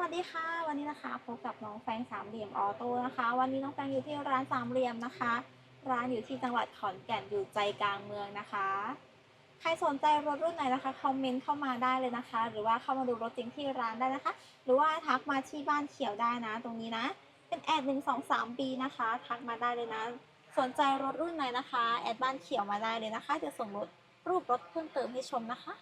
วัสดีค่ะ วันนี้นะคะพบกับน้องแฟงสามเหลี่ยมออโต้นะคะ วันนี้น้องแฟงอยู่ที่ร้านสามเหลี่ยมนะคะ ร้านอยู่ที่จังหวัดขอนแก่นอยู่ใจกลางเมืองนะคะ ใครสนใจรถรุ่นไหนนะคะคอมเมนต์เข้ามาได้เลยนะคะ หรือว่าเข้ามาดูรถจริงที่ร้านได้นะคะ หรือว่าทักมาที่บ้านเขียวได้นะ ตรงนี้นะ เป็นแอดหนึ่งสองสามปีนะคะ ทักมาได้เลยนะ สนใจรถรุ่นไหนนะคะแอดบ้านเขียวมาได้เลยนะคะ จะส่งรถรูปรถเพิ่มเติมให้ชมนะคะ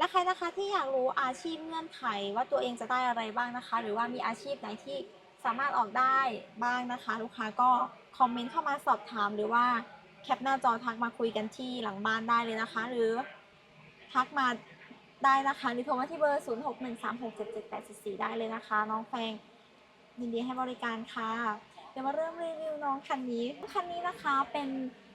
และใครนะคะที่อยากรู้อาชีพเงื่อนไขว่าตัวเองจะได้อะไรบ้างนะคะ หรือว่ามีอาชีพไหนที่สามารถออกได้บ้างนะคะ ลูกค้าก็คอมเมนต์เข้ามาสอบถาม หรือว่าแคปหน้าจอทักมาคุยกันที่หลังบ้านได้เลยนะคะ หรือทักมาได้นะคะหรือโทรมาที่เบอร์ 0613677844 ได้เลยนะคะ น้องแฟงยินดีให้บริการค่ะ เดี๋ยวมาเริ่มรีวิวน้องคันนี้ คันนี้นะคะเป็น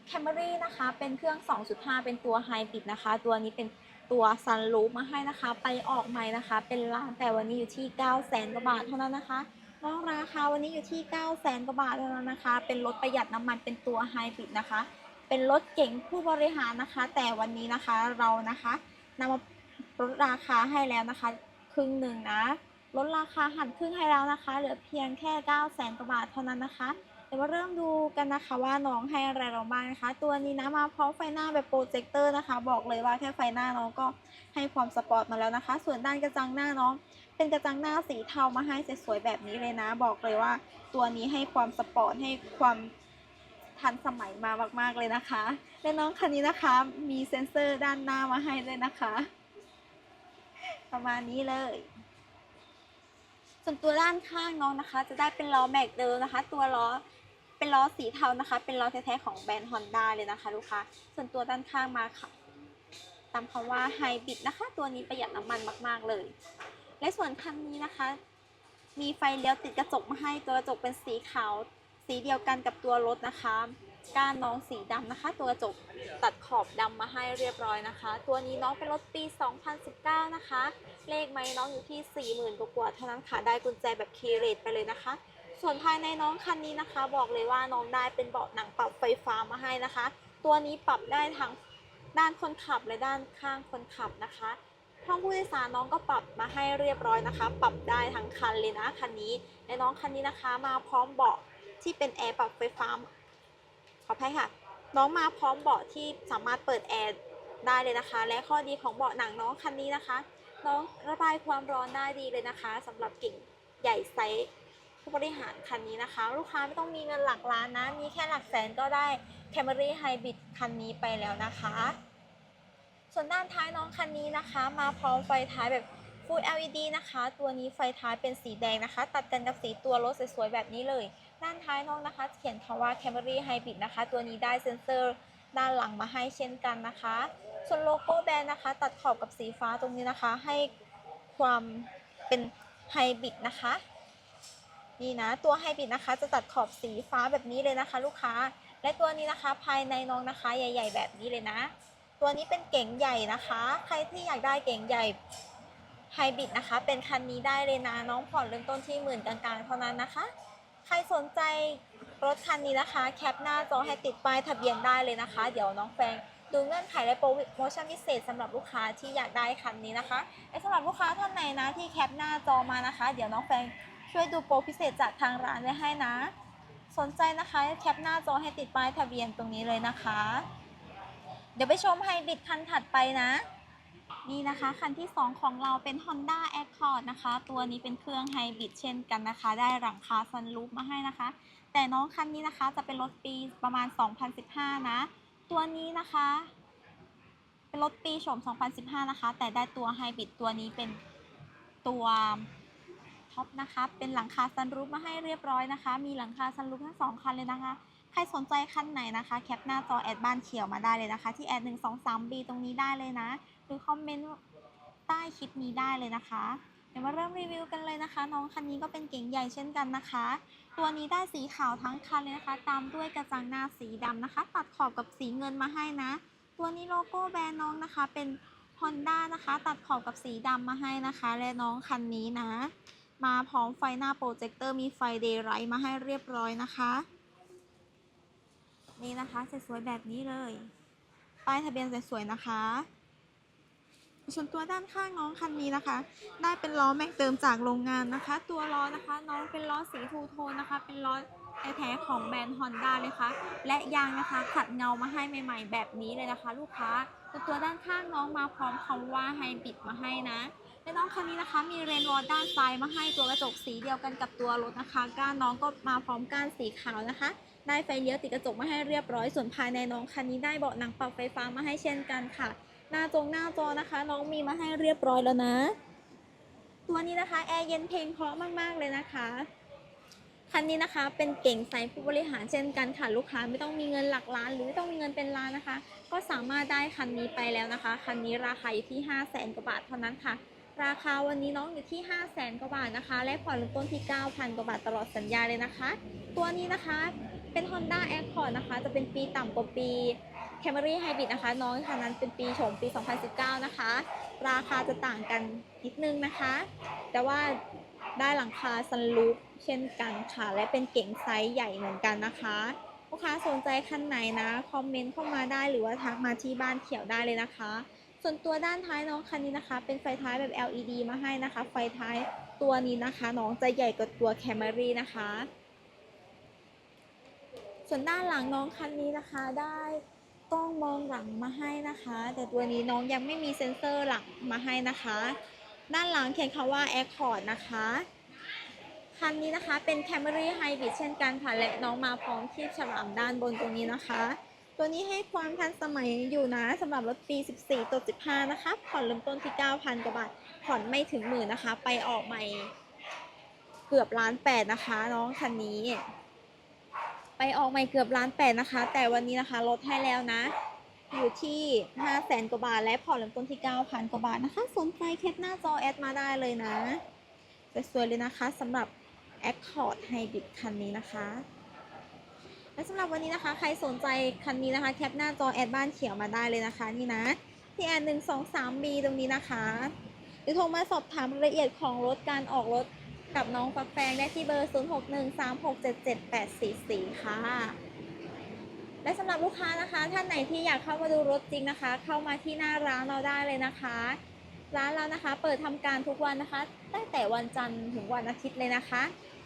Camry นะคะ เป็นเครื่อง 2.5 เป็นตัวไฮบริดนะคะ ตัวนี้เป็น ตัวซันรูฟมาให้นะคะ ไปออกใหม่นะคะ เป็นล้านแต่วันนี้อยู่ที่9 0 0 0 0 0กว่าบาทเท่านั้นนะคะน้องราคาวันนี้อยู่ที่ 9 0 0 0 0 0กว่าบาทเท่านั้นนะคะ เป็นรถประหยัดน้ำมันเป็นตัวไฮบริดนะคะ เป็นรถเก๋งผู้บริหารนะคะ แต่วันนี้นะคะเรานะคะนำมาลดราคาให้แล้วนะคะ ครึ่งหนึ่งนะลดราคาหันครึ่งให้แล้วนะคะ เหลือเพียงแค่ 9 0 0 0 0 0กว่าบาทเท่านั้นนะคะ เดี๋ยวมาเริ่มดูกันนะคะว่าน้องให้อะไรเราบ้างนะคะ ตัวนี้นะมาพร้อมไฟหน้าแบบโปรเจคเตอร์นะคะ บอกเลยว่าแค่ไฟหน้าน้องก็ให้ความสปอร์ตมาแล้วนะคะ ส่วนด้านกระจังหน้าน้อง เป็นกระจังหน้าสีเทามาให้สวยๆแบบนี้เลยนะ บอกเลยว่า ตัวนี้ให้ความสปอร์ตให้ความทันสมัยมามากๆเลยนะคะ และน้องคันนี้นะคะ มีเซ็นเซอร์ด้านหน้ามาให้ด้วยนะคะ ประมาณนี้เลย ส่วนตัวด้านข้างน้องนะคะ จะได้เป็นล้อแม็กเดิมนะคะ ตัวล้อเป็นล้อสีเทานะคะ เป็นล้อแท้ๆของแบรนด์ Honda เลยนะคะ ลูกค้า ส่วนตัวด้านข้างมาค่ะ ตามคำว่าไฮบริดนะคะ ตัวนี้ประหยัดน้ำมันมาก ๆ เลย และส่วนคันนี้นะคะ มีไฟเลี้ยวติดกระจกมาให้ ตัวกระจกเป็นสีขาว สีเดียวกันกับตัวรถนะคะก้านน้องสีดำนะคะ ตัวกระจกตัดขอบดำมาให้เรียบร้อยนะคะ ตัวนี้น้องเป็นรถปี 2019 นะคะ เลขไม้น้องอยู่ที่ 40,000กว่าเท่านั้นค่ะ ได้กุญแจแบบคีย์เรทไปเลยนะคะ ส่วนภายในน้องคันนี้นะคะ บอกเลยว่าน้องได้เป็นเบาะหนังปรับไฟฟ้ามาให้นะคะ ตัวนี้ปรับได้ทั้งด้านคนขับและด้านข้างคนขับนะคะห้องผู้โดยสารน้องก็ปรับมาให้เรียบร้อยนะคะ ปรับได้ทั้งคันเลยนะคันนี้และน้องคันนี้นะคะ มาพร้อมเบาะที่เป็นแอร์ปรับไฟฟ้าขออภัยค่ะ น้องมาพร้อมเบาะที่สามารถเปิดแอร์ได้เลยนะคะ และข้อดีของเบาะหนังน้องคันนี้นะคะ น้องระบายความร้อนได้ดีเลยนะคะสำหรับกิ่งใหญ่ไซส์ผู้บริหารคันนี้นะคะ ลูกค้าไม่ต้องมีเงินหลักล้านนะ มีแค่หลักแสนก็ได้ Camry Hybrid คันนี้ไปแล้วนะคะ ส่วนด้านท้ายน้องคันนี้นะคะ มาพร้อมไฟท้ายแบบ Full LED นะคะ ตัวนี้ไฟท้ายเป็นสีแดงนะคะ ตัดกันกับสีตัวรถสวยๆแบบนี้เลย ด้านท้ายน้องนะคะ เขียนคำว่า Camry Hybrid นะคะ ตัวนี้ได้เซ็นเซอร์ด้านหลังมาให้เช่นกันนะคะ ส่วนโลโก้แบรนด์นะคะ ตัดขอบกับสีฟ้าตรงนี้นะคะ ให้ความเป็นไฮบริดนะคะนี่นะตัวไฮบริดนะคะ จะตัดขอบสีฟ้าแบบนี้เลยนะคะ ลูกค้า และตัวนี้นะคะ ภายในน้องนะคะ ใหญ่ ๆ แบบนี้เลยนะ ตัวนี้เป็นเก๋งใหญ่นะคะ ใครที่อยากได้เก๋งใหญ่ไฮบริดนะคะ เป็นคันนี้ได้เลยนะ น้องผ่อนเริ่มต้นที่หมื่นกลางๆเท่านั้นนะคะ ใครสนใจรถคันนี้นะคะ แคปหน้าจอให้ติดป้ายทะเบียนได้เลยนะคะ เดี๋ยวน้องแฟง ดูเงื่อนไขและโปรโมชั่นพิเศษสำหรับลูกค้าที่อยากได้คันนี้นะคะและสำหรับลูกค้าท่านไหนนะที่แคปหน้าจอมานะคะ เดี๋ยวน้องแฟงช่วยดูโปรพิเศษจากทางร้านไว้ให้นะ สนใจนะคะแคปหน้าจอให้ติดป้ายทะเบียนตรงนี้เลยนะคะ เดี๋ยวไปชมไฮบริดคันถัดไปนะนี่นะคะคันที่ 2 ของเราเป็น Honda Accord นะคะ ตัวนี้เป็นเครื่องไฮบริดเช่นกันนะคะ ได้หลังคาซันรูฟมาให้นะคะ แต่น้องคันนี้นะคะจะเป็นรถปีประมาณ 2015 นะ ตัวนี้นะคะ เป็นรถปีโฉม 2015 นะคะ แต่ได้ตัวไฮบริดตัวนี้เป็นตัวท็อปนะคะ เป็นหลังคาซันรูฟมาให้เรียบร้อยนะคะ มีหลังคาซันรูฟทั้งสองคันเลยนะคะ ใครสนใจคันไหนนะคะ แคปหน้าจอแอดบ้านเขียวมาได้เลยนะคะ ที่แอด 1 2 3 b ตรงนี้ได้เลยนะ หรือคอมเมนต์ใต้คลิปนี้ได้เลยนะคะ เดี๋ยวมาเริ่มรีวิวกันเลยนะคะ น้องคันนี้ก็เป็นเก๋งใหญ่เช่นกันนะคะ ตัวนี้ได้สีขาวทั้งคันเลยนะคะ ตามด้วยกระจังหน้าสีดำนะคะ ตัดขอบกับสีเงินมาให้นะ ตัวนี้โลโก้แบรนด์น้องนะคะ เป็น Honda นะคะ ตัดขอบกับสีดำมาให้นะคะ และน้องคันนี้นะ มาพร้อมไฟหน้าโปรเจคเตอร์มีไฟเดย์ไรท์มาให้เรียบร้อยนะคะ นี่นะคะสวยๆแบบนี้เลย ป้ายทะเบียนสวยๆนะคะ ส่วนตัวด้านข้างน้องคันนี้นะคะ ได้เป็นล้อแม็กเติมจากโรงงานนะคะ ตัวล้อนะคะ น้องเป็นล้อสีทูโทนนะคะ เป็นล้อแท้ของแบรนด์ Honda เลยค่ะ และยางนะคะขัดเงามาให้ใหม่ๆ แบบนี้เลยนะคะ ลูกค้าตัวตัวด้านข้างน้องมาพร้อมคำว่าไฮบริดมาให้นะและน้องคันนี้นะคะมีเรนวอลด้านซ้ายมาให้ตัวกระจกสีเดียวกันกับตัวรถนะคะ ก้านน้องก็มาพร้อมก้านสีขาวนะคะ ได้ไฟเลี้ยวติดกระจกมาให้เรียบร้อย ส่วนภายในน้องคันนี้ได้เบาะหนังปรับไฟฟ้ามาให้เช่นกันค่ะ หน้าจงหน้าจอนะคะ น้องมีมาให้เรียบร้อยแล้วนะ ตัวนี้นะคะแอร์เย็นเพลงเพราะมากๆเลยนะคะคันนี้นะคะเป็นเก่งใส่ผู้บริหารเช่นกันค่ะลูกค้าไม่ต้องมีเงินหลักล้าน หรือไม่ต้องมีเงินเป็นล้านนะคะ ก็สามารถได้คันนี้ไปแล้วนะคะคันนี้ราคาอยู่ที่ 5 0 0แสนกว่าบาทเท่านั้นค่ะ ราคาวันนี้น้องอยู่ที่ 5 0 0แสนกว่าบาทนะคะ และผ่อนเริ่มต้นที่ 9,000 กว่าบาทตลอดสัญญาเลยนะคะ ตัวนี้นะคะเป็น Honda Accord นะคะ จะเป็นปีต่ำกว่าปี Camry Hybrid นะคะ น้องคันนั้นเป็นปีโฉมปี 2019 นะคะ ราคาจะต่างกันนิดนึงนะคะ แต่ว่าได้หลังคาซันลูปเช่นกันค่ะ และเป็นเก๋งไซส์ใหญ่เหมือนกันนะคะลูกค้าสนใจคันไหนนะคอมเมนต์เข้ามาได้หรือว่าทักมาที่บ้านเขียวได้เลยนะคะ ส่วนตัวด้านท้ายน้องคันนี้นะคะ เป็นไฟท้ายแบบ LED มาให้นะคะ ไฟท้ายตัวนี้นะคะ น้องจะใหญ่กว่าตัว Camry นะคะ ส่วนด้านหลังน้องคันนี้นะคะได้ กล้องมองหลังมาให้นะคะ แต่ตัวนี้น้องยังไม่มีเซ็นเซอร์หลังมาให้นะคะ ด้านหลังเขียนคำว่า Accord นะคะคันนี้นะคะเป็น Camry Hybrid เช่นกันค่ะและน้องมาพร้อมที่ฉลามด้านบนตรงนี้นะคะ ตัวนี้ให้ความทันสมัยอยู่นะสำหรับรถปี 14ตัว15 นะคะ ผ่อนเริ่มต้นที่ 9,000 กว่าบาท ผ่อนไม่ถึงหมื่นนะคะ ไปออกใหม่เกือบล้านแปดนะคะ น้องคันนี้ ไปออกใหม่เกือบล้านแปดนะคะ แต่วันนี้นะคะลดให้แล้วนะ อยู่ที่ 5 0 0แสนกว่าบาท และผ่อนเริ่มต้นที่ 9,000 กว่าบาทนะคะ สนใจแคปหน้าจอแอดมาได้เลยนะ สวยๆเลยนะคะสำหรับ Accord Hybrid คันนี้นะคะและสำหรับวันนี้นะคะ ใครสนใจคันนี้นะคะ แคปหน้าจอแอดบ้านเขียวมาได้เลยนะคะ นี่นะ ที่แอดหนึ่งสองสามบีตรงนี้นะคะ หรือโทรมาสอบถามรายละเอียดของรถการออกรถ กับน้องฟักแฟงได้ที่เบอร์ 0 6 1 3 6 7 7 8 4 4 ค่ะ และสำหรับลูกค้านะคะ ท่านไหนที่อยากเข้ามาดูรถจริงนะคะ เข้ามาที่หน้าร้านเราได้เลยนะคะ ร้านเรานะคะ เปิดทำการทุกวันนะคะ ตั้งแต่วันจันทร์ถึงวันอาทิตย์เลยนะคะ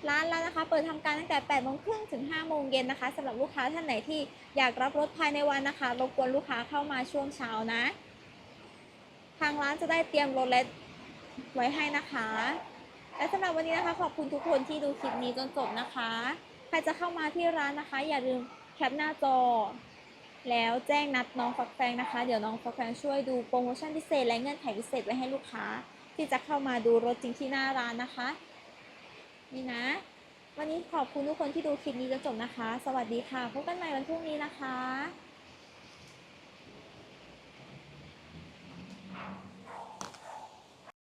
ร้านเรานะคะ เปิดทำการตั้งแต่8โมงครึ่งถึง5โมงเย็นนะคะสำหรับลูกค้าท่านไหนที่อยากรับรถภายในวันนะคะรบกวนลูกค้าเข้ามาช่วงเช้านะ ทางร้านจะได้เตรียมรถและไว้ให้นะคะ และสำหรับวันนี้นะคะขอบคุณทุกคนที่ดูคลิปนี้จนจบนะคะ ใครจะเข้ามาที่ร้านนะคะ อย่าลืมแคปหน้าจอ แล้วแจ้งนัดน้องฟักแฟงนะคะ เดี๋ยวน้องฟักแฟงช่วยดูโปรโมชั่นพิเศษและเงื่อนไขพิเศษไว้ให้ลูกค้า ที่จะเข้ามาดูรถจริงที่หน้าร้านนะคะ นี่นะ วันนี้ขอบคุณทุกคนที่ดูคลิปนี้จนจบนะคะ สวัสดีค่ะพบกันใหม่วันพรุ่งนี้นะคะ